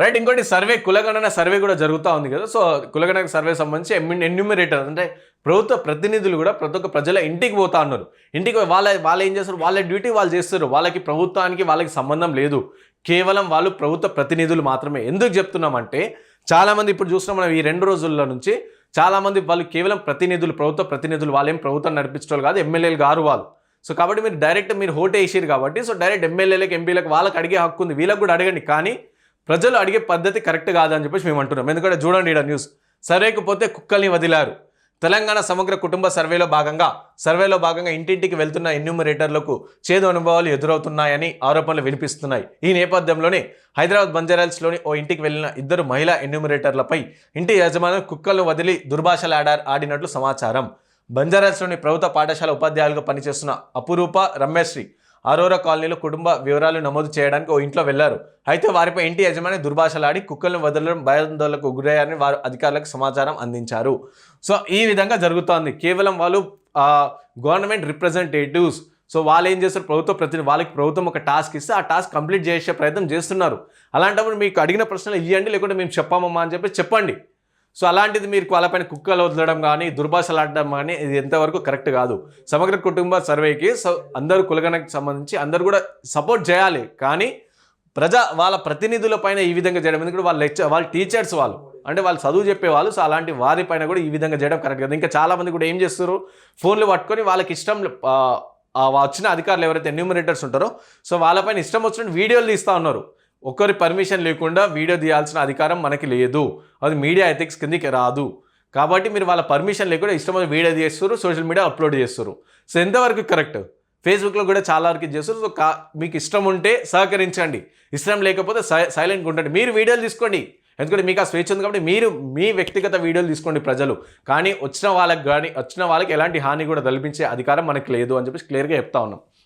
Right ఇంకోటి survey కులగణన survey కూడా జరుగుతూ ఉంది కదా. సో కులగణన సర్వే సంబంధించి ఎన్యూమరేటర్ అంటే ప్రభుత్వ ప్రతినిధులు కూడా ప్రతి ఒక్క ప్రజల ఇంటికి పోతా ఉన్నారు ఇంటికి వాళ్ళ వాళ్ళు ఏం చేస్తారు? వాళ్ళ డ్యూటీ వాళ్ళు చేస్తారు. వాళ్ళకి ప్రభుత్వానికి వాళ్ళకి సంబంధం లేదు. కేవలం వాళ్ళు ప్రభుత్వ ప్రతినిధులు మాత్రమే. ఎందుకు చెప్తున్నామంటే చాలామంది ఇప్పుడు చూస్తున్నాం మనం ఈ రెండు రోజుల్లో నుంచి చాలామంది వాళ్ళు కేవలం ప్రతినిధులు ప్రభుత్వ ప్రతినిధులు వాళ్ళేం ప్రభుత్వం నడిపించడం కాదు ఎమ్మెల్యేలు గారు వాళ్ళు. సో కాబట్టి మీరు డైరెక్ట్ మీరు ఓటు వేసారు కాబట్టి సో డైరెక్ట్ ఎమ్మెల్యేలకు ఎంపీలకు వాళ్ళకి అడిగే హక్కు ఉంది. వీళ్ళకి కూడా అడగండి. కానీ ప్రజలు అడిగే పద్ధతి కరెక్ట్ కాదని చెప్పేసి మేము అంటున్నాం. ఎందుకంటే చూడండి ఇక్కడ న్యూస్. సర్వేకపోతే కుక్కల్ని వదిలారు. తెలంగాణ సమగ్ర కుటుంబ సర్వేలో భాగంగా సర్వేలో భాగంగా ఇంటింటికి వెళ్తున్న ఎన్యూమరేటర్లకు చేదు అనుభవాలు ఎదురవుతున్నాయని ఆరోపణలు వినిపిస్తున్నాయి. ఈ నేపథ్యంలోనే హైదరాబాద్ బంజారాల్స్లోని ఓ ఇంటికి వెళ్ళిన ఇద్దరు మహిళా ఎన్యూమరేటర్లపై ఇంటి యజమానులు కుక్కలను వదిలి దుర్భాషలు ఆడా ఆడినట్లు సమాచారం. బంజారాల్స్లోని ప్రభుత్వ పాఠశాల ఉపాధ్యాయులుగా పనిచేస్తున్న అపురూప రమ్యశ్రీ అరోరా కాలనీలో కుటుంబ వివరాలు నమోదు చేయడానికి ఓ ఇంట్లో వెళ్ళారు. అయితే వారిపై ఇంటి యజమాని దుర్భాషలాడి కుక్కలను వదలడం భయాందోళనకు గురయ్యారని వారు అధికారులకు సమాచారం అందించారు. సో ఈ విధంగా జరుగుతోంది. కేవలం వాళ్ళు గవర్నమెంట్ రిప్రజెంటేటివ్స్ సో వాళ్ళు ఏం చేస్తారు? ప్రభుత్వ ప్రతి వాళ్ళకి ప్రభుత్వం ఒక టాస్క్ ఇస్తే ఆ టాస్క్ కంప్లీట్ చేసే ప్రయత్నం చేస్తున్నారు. అలాంటప్పుడు మీకు అడిగిన ప్రశ్నలు ఇవ్వండి లేకుంటే మేము చెప్పామమ్మా అని చెప్పి చెప్పండి. సో అలాంటిది మీరు వాళ్ళపైన కుక్కలు వదలడం కానీ దుర్భాషలాడడం కానీ ఇది ఎంతవరకు కరెక్ట్ కాదు. సమగ్ర కుటుంబ సర్వేకి సో అందరూ కులగణకు సంబంధించి అందరూ కూడా సపోర్ట్ చేయాలి. కానీ ప్రజా వాళ్ళ ప్రతినిధుల పైన ఈ విధంగా చేయడం ఎందుకంటే వాళ్ళ లెక్చర్ వాళ్ళ టీచర్స్ వాళ్ళు అంటే వాళ్ళు చదువు చెప్పేవాళ్ళు సో అలాంటి వారి పైన కూడా ఈ విధంగా చేయడం కరెక్ట్ కదా. ఇంకా చాలామంది కూడా ఏం చేస్తారు ఫోన్లు పట్టుకొని వాళ్ళకి ఇష్టం వచ్చిన అధికారులు ఎవరైతే ఎన్యూమరేటర్స్ ఉంటారో సో వాళ్ళపైన ఇష్టం వచ్చిన వీడియోలు తీస్తూ ఉన్నారు. ఒకరి పర్మిషన్ లేకుండా వీడియో తీయాల్సిన అధికారం మనకి లేదు. అది మీడియా ఎథిక్స్ కిందకి రాదు. కాబట్టి మీరు వాళ్ళ పర్మిషన్ లేకుండా ఇష్టమైన వీడియో చేస్తారు సోషల్ మీడియా అప్లోడ్ చేస్తారు సో ఎంతవరకు కరెక్ట్ ఫేస్బుక్లో కూడా చాలా వరకు చేస్తారు సో కా మీకు ఇష్టం ఉంటే సహకరించండి. ఇష్టం లేకపోతే సై సైలెంట్గా ఉండండి. మీరు వీడియోలు తీసుకోండి. ఎందుకంటే మీకు ఆ స్వేచ్ఛ ఉంది కాబట్టి మీరు మీ వ్యక్తిగత వీడియోలు తీసుకోండి ప్రజలు. కానీ వచ్చిన వాళ్ళకి కానీ వచ్చిన వాళ్ళకి ఎలాంటి హాని కూడా తలపించే అధికారం మనకు లేదు అని చెప్పేసి క్లియర్గా చెప్తా ఉన్నాం.